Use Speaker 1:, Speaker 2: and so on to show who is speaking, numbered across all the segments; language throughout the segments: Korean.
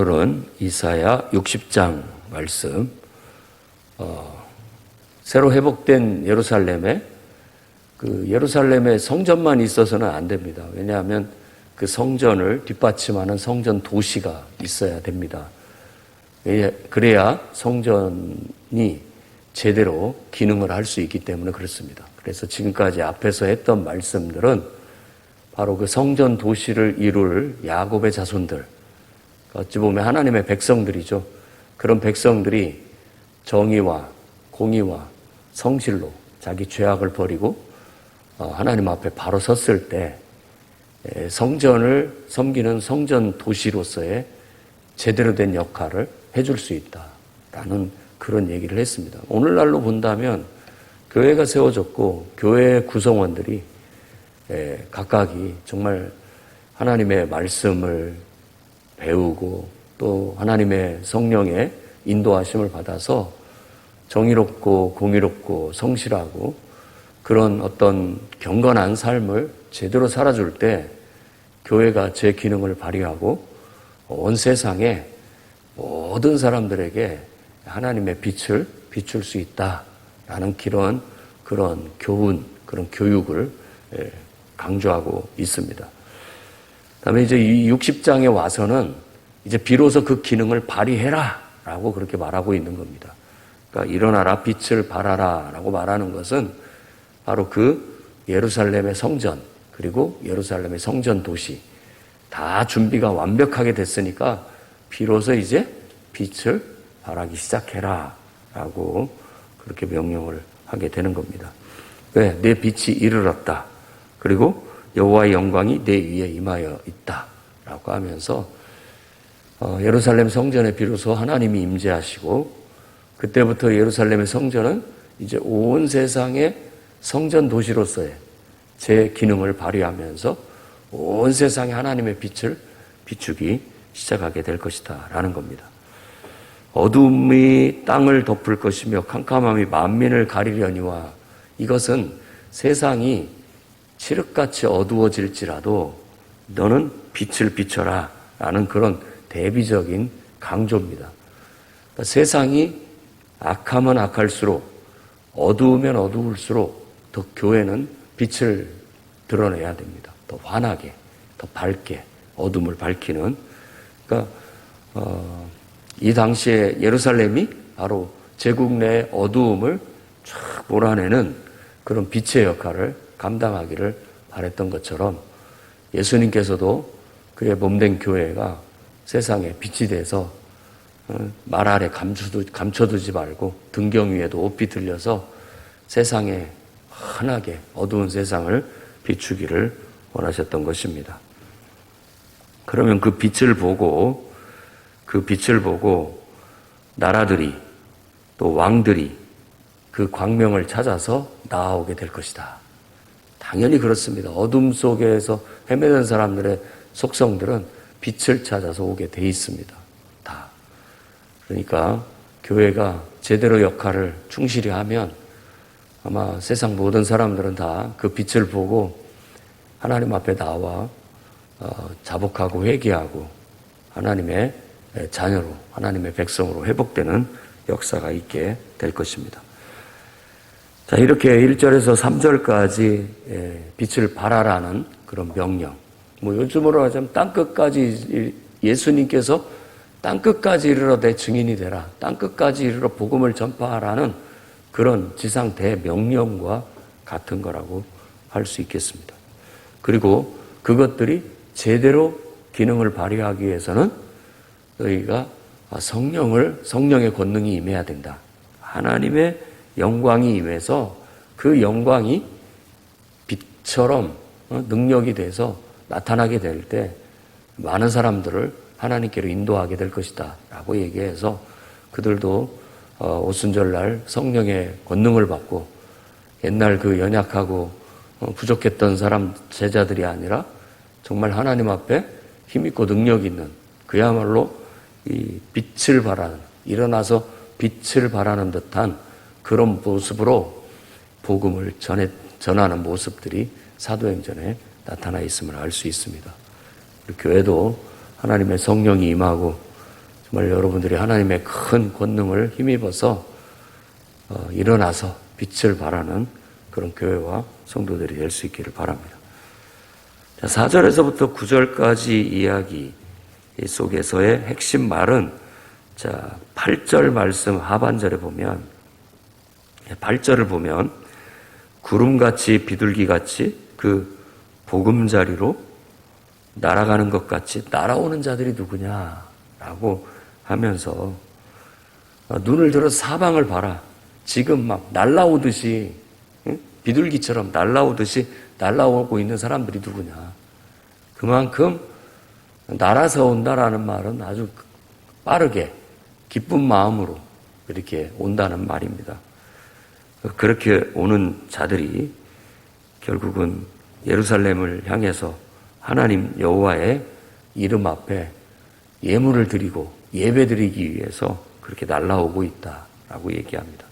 Speaker 1: 오늘은 이사야 60장 말씀, 어, 새로 회복된 예루살렘에 그 예루살렘의 성전만 있어서는 안 됩니다. 왜냐하면 그 성전을 뒷받침하는 성전 도시가 있어야 됩니다. 예, 그래야 성전이 제대로 기능을 할 수 있기 때문에 그렇습니다. 그래서 지금까지 앞에서 했던 말씀들은 바로 그 성전 도시를 이룰 야곱의 자손들, 어찌 보면 하나님의 백성들이죠. 그런 백성들이 정의와 공의와 성실로 자기 죄악을 버리고 어, 하나님 앞에 바로 섰을 때 성전을 섬기는 성전 도시로서의 제대로 된 역할을 해줄 수 있다라는 그런 얘기를 했습니다. 오늘날로 본다면 교회가 세워졌고 교회 구성원들이 각각이 정말 하나님의 말씀을 배우고 또 하나님의 성령의 인도하심을 받아서 정의롭고 공의롭고 성실하고 그런 어떤 경건한 삶을 제대로 살아줄 때 교회가 제 기능을 발휘하고 온 세상에 모든 사람들에게 하나님의 빛을 비출 수 있다라는 그런 그런 교훈, 그런 교육을 예, 강조하고 있습니다. 다음에 이제 이 60장에 와서는 이제 비로소 그 기능을 발휘해라 라고 그렇게 말하고 있는 겁니다. 그러니까 일어나라 빛을 발하라 라고 말하는 것은 바로 그 예루살렘의 성전 그리고 예루살렘의 성전 도시 다 준비가 완벽하게 됐으니까 비로소 이제 빛을 발하기 시작해라 라고 그렇게 명령을 하게 되는 겁니다. 왜? 내 빛이 이르렀다. 그리고 여호와의 영광이 내 위에 임하여 있다라고 하면서 어, 예루살렘 성전에 비로소 하나님이 임재하시고 그때부터 예루살렘의 성전은 이제 온 세상의 성전 도시로서의 제 기능을 발휘하면서 온 세상에 하나님의 빛을 비추기 시작하게 될 것이다 라는 겁니다. 어둠이 땅을 덮을 것이며 캄캄함이 만민을 가리려니와 이것은 세상이 칠흑같이 어두워질지라도 너는 빛을 비춰라 라는 그런 대비적인 강조입니다. 그러니까 세상이 악하면 악할수록 어두우면 어두울수록 더 교회는 빛을 드러내야 됩니다. 더 환하게, 더 밝게 어둠을 밝히는. 그러니까 어, 이 당시에 예루살렘이 바로 제국 내 어두움을 쫙 몰아내는 그런 빛의 역할을 감당하기를 바랬던 것처럼 예수님께서도 그의 몸된 교회가 세상에 빛이 돼서 어, 말 아래 감춰두, 감춰두 지 말고 등경 위에도 옷비 들려서 세상에 환하게 어두운 세상을 비추기를 원하셨던 것입니다. 그러면 그 빛을 보고 그 빛을 보고 나라들이 또 왕들이 그 광명을 찾아서 나아오게 될 것이다. 당연히 그렇습니다. 어둠 속에서 헤매는 사람들의 속성들은 빛을 찾아서 오게 돼 있습니다. 다. 그러니까 교회가 제대로 역할을 충실히 하면 아마 세상 모든 사람들은 다 그 빛을 보고 하나님 앞에 나와 어, 자복하고 회개하고 하나님의 자녀로 하나님의 백성으로 회복되는 역사가 있게 될 것입니다. 자, 이렇게 1절에서 3절까지 예, 빛을 발하라는 그런 명령. 뭐 요즘으로 하자면 땅끝까지 예수님께서 땅끝까지 이르러 내 증인이 되라. 땅끝까지 이르러 복음을 전파하라는 그런 지상 대명령과 같은 거라고 할 수 있겠습니다. 그리고 그것들이 제대로 기능을 발휘하기 위해서는 너희가 성령을 성령의 권능이 임해야 된다. 하나님의 영광이 임해서 그 영광이 빛처럼 어, 능력이 돼서 나타나게 될 때 많은 사람들을 하나님께로 인도하게 될 것이다. 라고 얘기해서 그들도 어, 오순절날 성령의 권능을 받고 옛날 그 연약하고 어, 부족했던 사람 제자들이 아니라 정말 하나님 앞에 힘있고 능력 있는 그야말로 이 빛을 발하는 일어나서 빛을 발하는 듯한 그런 모습으로 복음을 전해, 전하는 모습들이 사도행전에 나타나 있음을 알 수 있습니다. 교회도 하나님의 성령이 임하고 정말 여러분들이 하나님의 큰 권능을 힘입어서 어, 일어나서 빛을 발하는 그런 교회와 성도들이 될 수 있기를 바랍니다. 자, 4절에서부터 9절까지 이야기 속에서의 핵심 말은 자, 8절 말씀 하반절에 보면 8절을 보면 구름같이 비둘기같이 그 보금자리로 날아가는 것 같이 날아오는 자들이 누구냐라고 하면서 어, 눈을 들어 사방을 봐라. 지금 막 날라오듯이 응? 비둘기처럼 날라오듯이 날라오고 있는 사람들이 누구냐. 그만큼 날아서 온다라는 말은 아주 빠르게 기쁜 마음으로 이렇게 온다는 말입니다. 그렇게 오는 자들이 결국은 예루살렘을 향해서 하나님 여호와의 이름 앞에 예물을 드리고 예배 드리기 위해서 그렇게 날라오고 있다라고 얘기합니다.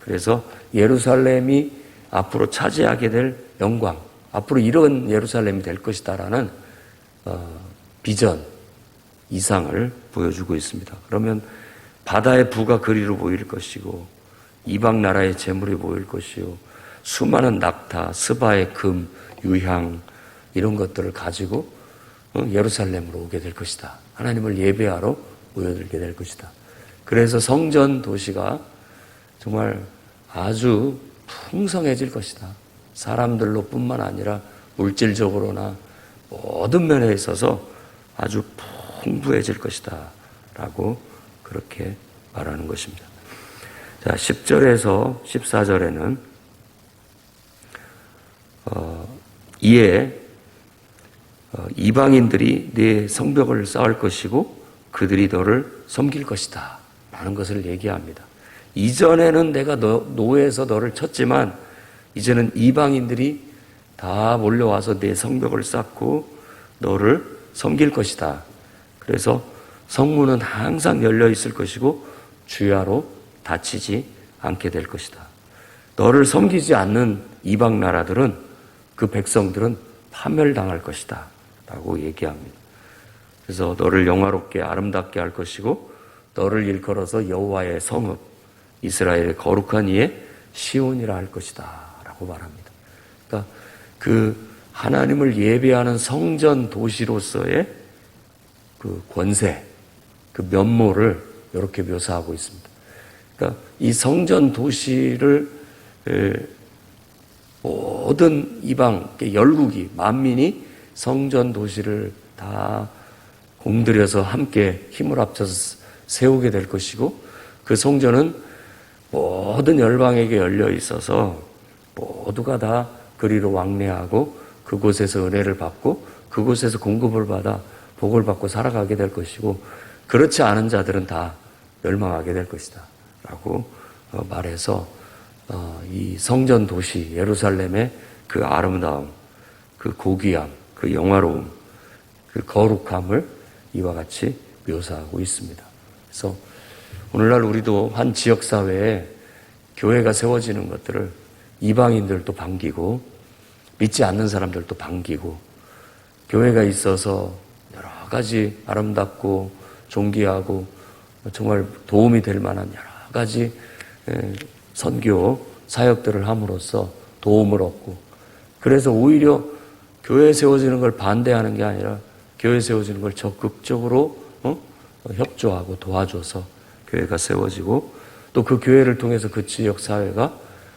Speaker 1: 그래서 예루살렘이 앞으로 차지하게 될 영광, 앞으로 이런 예루살렘이 될 것이다라는 어, 비전, 이상을 보여주고 있습니다. 그러면 바다의 부가 그리로 보일 것이고 이방 나라의 재물이 보일 것이요 수많은 낙타, 스바의 금, 유향 이런 것들을 가지고 어, 예루살렘으로 오게 될 것이다. 하나님을 예배하러 모여들게 될 것이다. 그래서 성전 도시가 정말 아주 풍성해질 것이다. 사람들로 뿐만 아니라 물질적으로나 모든 면에 있어서 아주 풍부해질 것이다. 라고 그렇게 말하는 것입니다. 자, 10절에서 14절에는, 어, 이에, 어, 이방인들이 네 성벽을 쌓을 것이고 그들이 너를 섬길 것이다. 라는 것을 얘기합니다. 이전에는 내가 너, 노예에서 너를 쳤지만 이제는 이방인들이 다 몰려와서 내 성벽을 쌓고 너를 섬길 것이다. 그래서 성문은 항상 열려 있을 것이고 주야로 닫히지 않게 될 것이다. 너를 섬기지 않는 이방 나라들은 그 백성들은 파멸당할 것이다. 라고 얘기합니다. 그래서 너를 영화롭게 아름답게 할 것이고 너를 일컬어서 여호와의 성읍 이스라엘의 거룩한 이의 시온이라 할 것이다. 라고 말합니다. 그러니까 그 하나님을 예배하는 성전 도시로서의 그 권세, 그 면모를 이렇게 묘사하고 있습니다. 그러니까 이 성전 도시를 모든 이방 열국이 만민이 성전 도시를 다 공들여서 함께 힘을 합쳐서 세우게 될 것이고 그 성전은 모든 열방에게 열려 있어서 모두가 다 그리로 왕래하고 그곳에서 은혜를 받고 그곳에서 공급을 받아 복을 받고 살아가게 될 것이고 그렇지 않은 자들은 다 멸망하게 될 것이다. 라고 어, 말해서 어, 이 성전 도시 예루살렘의 그 아름다움, 그 고귀함, 그 영화로움, 그 거룩함을 이와 같이 묘사하고 있습니다. 그래서 오늘날 우리도 한 지역 사회에 교회가 세워지는 것들을 이방인들도 반기고 믿지 않는 사람들도 반기고 교회가 있어서 여러 가지 아름답고 존귀하고 정말 도움이 될 만한 여러 가지 선교 사역들을 함으로써 도움을 얻고 그래서 오히려 교회 세워지는 걸 반대하는 게 아니라 교회 세워지는 걸 적극적으로 어? 협조하고 도와줘서 교회가 세워지고 또 그 교회를 통해서 그 지역 사회가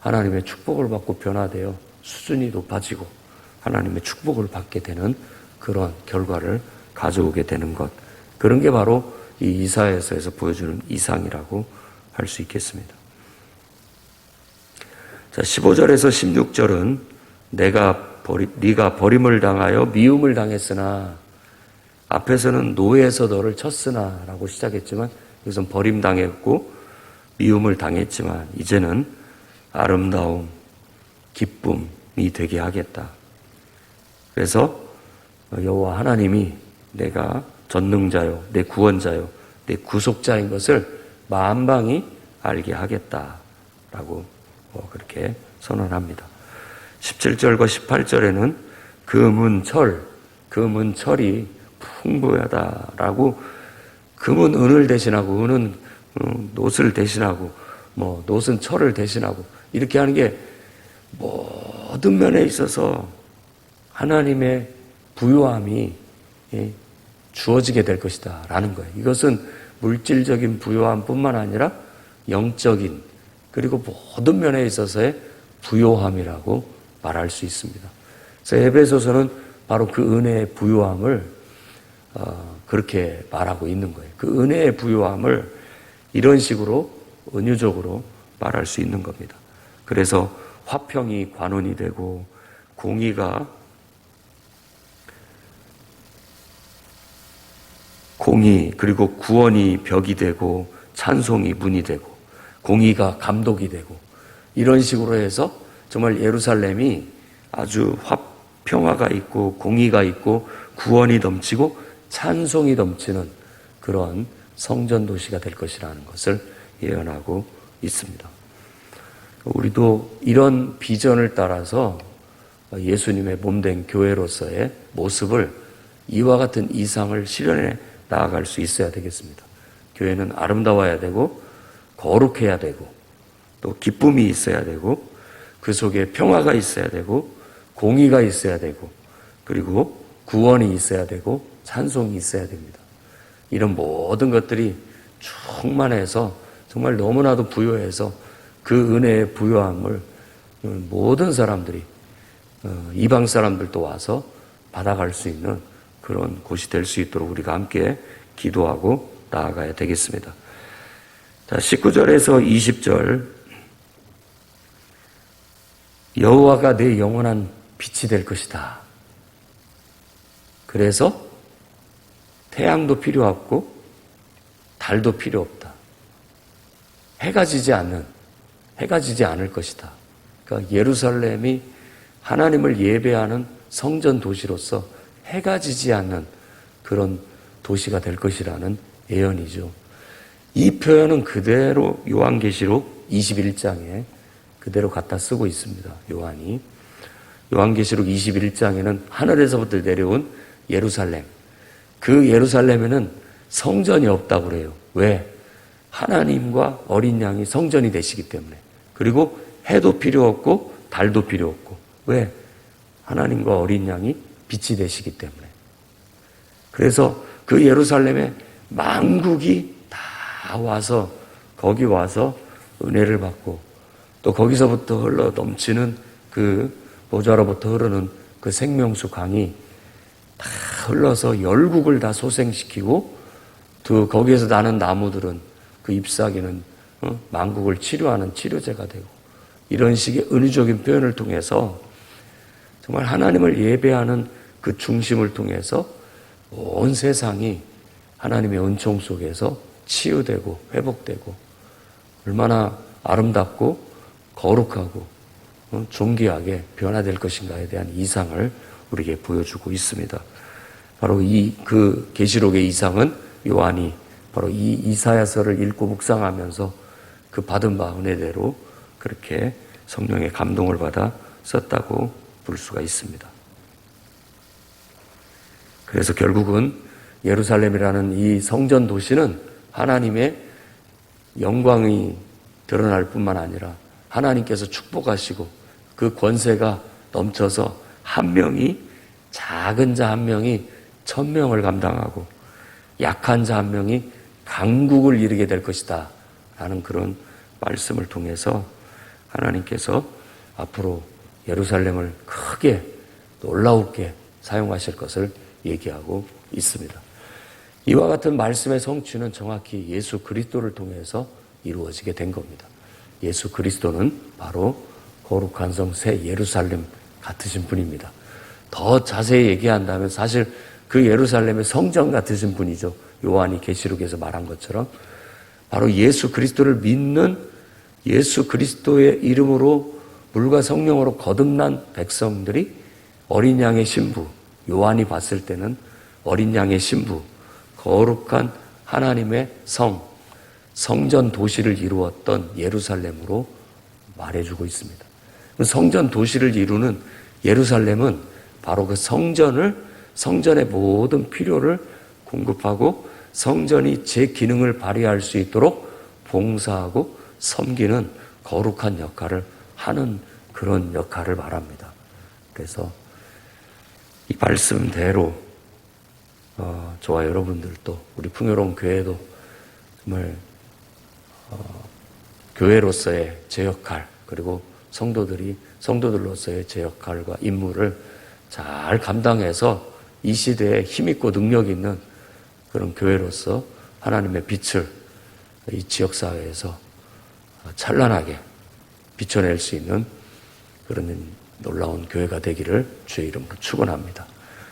Speaker 1: 하나님의 축복을 받고 변화되어 수준이 높아지고 하나님의 축복을 받게 되는 그런 결과를 가져오게 되는 것. 그런 게 바로 이 이사에서에서 보여주는 이상이라고 할 수 있겠습니다. 자, 15절에서 16절은 내가 버리, 네가 버림을 당하여 미움을 당했으나 앞에서는 노예에서 너를 쳤으나라고 시작했지만 여기선 버림 당했고 미움을 당했지만 이제는 아름다움, 기쁨이 되게 하겠다. 그래서 여호와 하나님이 내가 전능자요, 내 구원자요, 내 구속자인 것을 만방이 알게 하겠다라고 뭐 그렇게 선언합니다. 17절과 18절에는 그 문철, 그 풍부하다라고 금은 은을 대신하고 은은 어, 노스를 대신하고 뭐 노스는 철을 대신하고 이렇게 하는 게 모든 면에 있어서 하나님의 부요함이 예, 주어지게 될 것이다 라는 거예요. 이것은 물질적인 부요함뿐만 아니라 영적인 그리고 모든 면에 있어서의 부요함이라고 말할 수 있습니다. 그래서 에베소서는 바로 그 은혜의 부요함을 어, 그렇게 말하고 있는 거예요. 그 은혜의 부요함을 이런 식으로 은유적으로 말할 수 있는 겁니다. 그래서 화평이 관원이 되고 공의가 공의 그리고 구원이 벽이 되고 찬송이 문이 되고 공의가 감독이 되고 이런 식으로 해서 정말 예루살렘이 아주 화평화가 있고 공의가 있고 구원이 넘치고 찬송이 넘치는 그런 성전 도시가 될 것이라는 것을 예언하고 있습니다. 우리도 이런 비전을 따라서 예수님의 몸된 교회로서의 모습을 이와 같은 이상을 실현해 나아갈 수 있어야 되겠습니다. 교회는 아름다워야 되고 거룩해야 되고 또 기쁨이 있어야 되고 그 속에 평화가 있어야 되고 공의가 있어야 되고 그리고 구원이 있어야 되고 찬송이 있어야 됩니다. 이런 모든 것들이 충만해서 정말 너무나도 부요해서 그 은혜의 부요함을 모든 사람들이 어, 이방 사람들도 와서 받아갈 수 있는 그런 곳이 될 수 있도록 우리가 함께 기도하고 나아가야 되겠습니다. 자, 19절에서 20절 여호와가 내 영원한 빛이 될 것이다. 그래서 태양도 필요 없고 달도 필요 없다. 해가 지지 않는 해가 지지 않을 것이다. 그러니까 예루살렘이 하나님을 예배하는 성전 도시로서 해가 지지 않는 그런 도시가 될 것이라는 예언이죠. 이 표현은 그대로 요한계시록 21장에 그대로 갖다 쓰고 있습니다. 요한이. 요한계시록 21장에는 하늘에서부터 내려온 예루살렘. 그 예루살렘에는 성전이 없다고 그래요. 왜? 하나님과 어린 양이 성전이 되시기 때문에. 그리고 해도 필요 없고 달도 필요 없고. 왜? 하나님과 어린 양이 빛이 되시기 때문에. 그래서 그 예루살렘에 만국이 다 와서 거기 와서 은혜를 받고 또 거기서부터 흘러 넘치는 그 모자로부터 흐르는 그 생명수 강이 다 흘러서 열국을 다 소생시키고 또 거기에서 나는 나무들은 그 잎사귀는 어? 만국을 치료하는 치료제가 되고 이런 식의 은유적인 표현을 통해서 정말 하나님을 예배하는 그 중심을 통해서 온 세상이 하나님의 은총 속에서 치유되고 회복되고 얼마나 아름답고 거룩하고 어, 존귀하게 변화될 것인가에 대한 이상을 우리에게 보여주고 있습니다. 바로 이 그 계시록의 이상은 요한이 바로 이 이사야서를 읽고 묵상하면서 그 받은 바 은혜대로 그렇게 성령의 감동을 받아 썼다고 볼 수가 있습니다. 그래서 결국은 예루살렘이라는 이 성전 도시는 하나님의 영광이 드러날 뿐만 아니라 하나님께서 축복하시고 그 권세가 넘쳐서 한 명이 작은 자 한 명이 천명을 감당하고 약한 자 한 명이 강국을 이루게 될 것이다. 라는 그런 말씀을 통해서 하나님께서 앞으로 예루살렘을 크게 놀라우게 사용하실 것을 얘기하고 있습니다. 이와 같은 말씀의 성취는 정확히 예수 그리스도를 통해서 이루어지게 된 겁니다. 예수 그리스도는 바로 거룩한 성 새 예루살렘 같으신 분입니다. 더 자세히 얘기한다면 사실 그 예루살렘의 성전 같으신 분이죠. 요한이 계시록에서 말한 것처럼 바로 예수 그리스도를 믿는 예수 그리스도의 이름으로 물과 성령으로 거듭난 백성들이 어린 양의 신부 요한이 봤을 때는 어린 양의 신부 거룩한 하나님의 성 성전 도시를 이루었던 예루살렘으로 말해주고 있습니다. 성전 도시를 이루는 예루살렘은 바로 그 성전을 성전의 모든 필요를 공급하고 성전이 제 기능을 발휘할 수 있도록 봉사하고 섬기는 거룩한 역할을 하는 그런 역할을 말합니다. 그래서 이 말씀대로 어, 저와 여러분들도 우리 풍요로운 교회도 정말 어, 교회로서의 제 역할 그리고 성도들이 성도들로서의 제 역할과 임무를 잘 감당해서 이 시대에 힘있고 능력 있는 그런 교회로서 하나님의 빛을 이 지역 사회에서 찬란하게 비춰낼 수 있는 그런 놀라운 교회가 되기를 주의 이름으로 축원합니다.